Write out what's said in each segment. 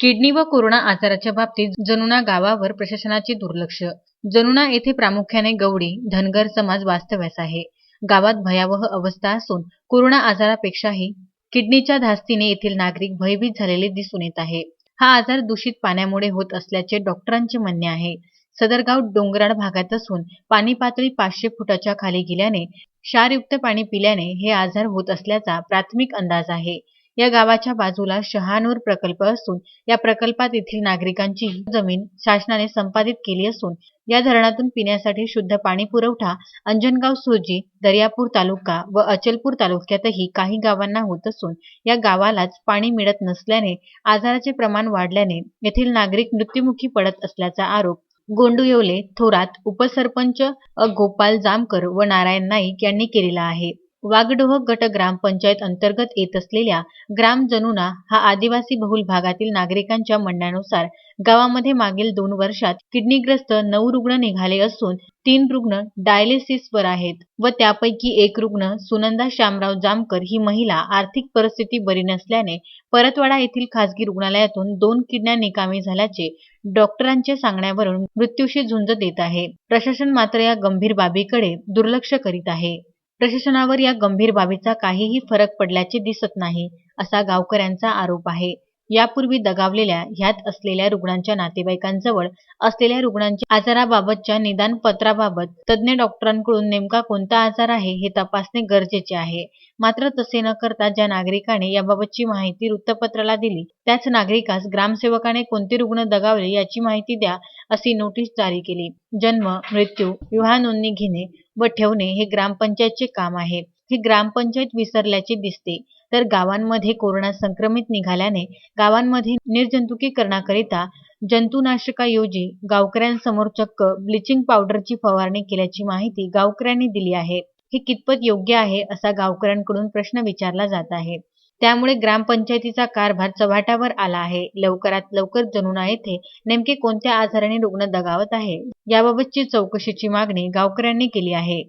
Kidney व corona आजाराच्या बाबतीत जनुना गावावर प्रशासनाचे दुर्लक्ष. जनुना येथे प्रामुख्याने गवडी धनगर समाज वास्तव्यास आहे. गावात भयावह अवस्था असून कोरोना आजारापेक्षाही किडनीच्या धास्तीने येथील नागरिक भयभीत झालेले दिसून येत आहे. हा आजार दूषित पाण्यामुळे होत असल्याचे डॉक्टरांचे म्हणणे आहे. सदरगाव डोंगराळ भागात असून पाणी पातळी पाचशे फुटाच्या खाली गेल्याने क्षारयुक्त पाणी पिल्याने हे आजार होत असल्याचा प्राथमिक अंदाज आहे. या गावाच्या बाजूला शहानूर प्रकल्प असून या प्रकल्पात येथील नागरिकांची जमीन शासनाने संपादित केली असून या धरणातून पिण्यासाठी शुद्ध पाणी पुरवठा अंजनगाव सुरजी दर्यापूर तालुका व अचलपूर तालुक्यातही काही गावांना होत असून या गावालाच पाणी मिळत नसल्याने आजाराचे प्रमाण वाढल्याने येथील नागरिक मृत्युमुखी पडत असल्याचा आरोप गोंडुयोले थोरात उपसरपंच अ. गोपाल जामकर व नारायण नाईक यांनी केलेला आहे वाघडोह गट ग्रामपंचायत अंतर्गत येत असलेल्या ग्राम जनुना हा आदिवासी बहुल भागातील नागरिकांच्या म्हणण्यानुसार गावामध्ये मागील दोन वर्षात किडनीग्रस्त नऊ रुग्ण निघाले असून तीन रुग्ण डायलिसिसवर आहेत व त्यापैकी एक रुग्ण सुनंदा श्यामराव जामकर ही महिला आर्थिक परिस्थिती बरी नसल्याने परतवाडा येथील खासगी रुग्णालयातून दोन किडन्या निकामी झाल्याचे डॉक्टरांच्या सांगण्यावरून मृत्यूशी झुंज देत आहे. प्रशासन मात्र या गंभीर बाबीकडे दुर्लक्ष करीत आहे. प्रशासनावर या गंभीर बाबीचा काहीही फरक पडल्याचे दिसत नाही असा गावकऱ्यांचा आरोप आहे. यापूर्वी दगावलेल्या ह्यात असलेल्या रुग्णांच्या नातेवाईकांजवळ असलेल्या रुग्णांच्या आजाराबाबतच्या निदान पत्राबाबत तज्ज्ञ डॉक्टरांकडून नेमका कोणता आजार आहे हे तपासणे गरजेचे आहे. मात्र तसे न करता ज्या नागरिकाने याबाबतची माहिती वृत्तपत्राला दिली त्याच नागरिकास ग्रामसेवकाने कोणते रुग्ण दगावले याची माहिती द्या अशी नोटीस जारी केली. जन्म मृत्यू विवाह नोंदणी घेणे व ठेवणे हे ग्रामपंचायतचे काम आहे. हे ग्रामपंचायत विसरल्याचे दिसते. तर गावांमध्ये कोरोना संक्रमित निघाल्याने गावांमध्ये निर्जंतुकीकरणाकरिता जंतुनाशकाऐवजी गावकऱ्यांसमोर चक्क ब्लिचिंग पावडरची फवारणी केल्याची माहिती गावकऱ्यांनी दिली आहे. हे कितपत योग्य आहे असा गावकऱ्यांकडून प्रश्न विचारला जात आहे. त्यामुळे ग्रामपंचायतीचा कारभार चव्हाट्यावर आला आहे. लवकरात लवकर जनुना येथे नेमके कोणत्या आजाराने रुग्ण दगावत आहे याबाबतची चौकशीची मागणी गावकऱ्यांनी केली आहे.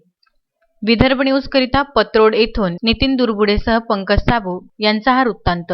विदर्भ न्यूज करिता पत्रोड येथून नितीन दुर्बुडेसह पंकज साबू यांचा हा वृत्तांत.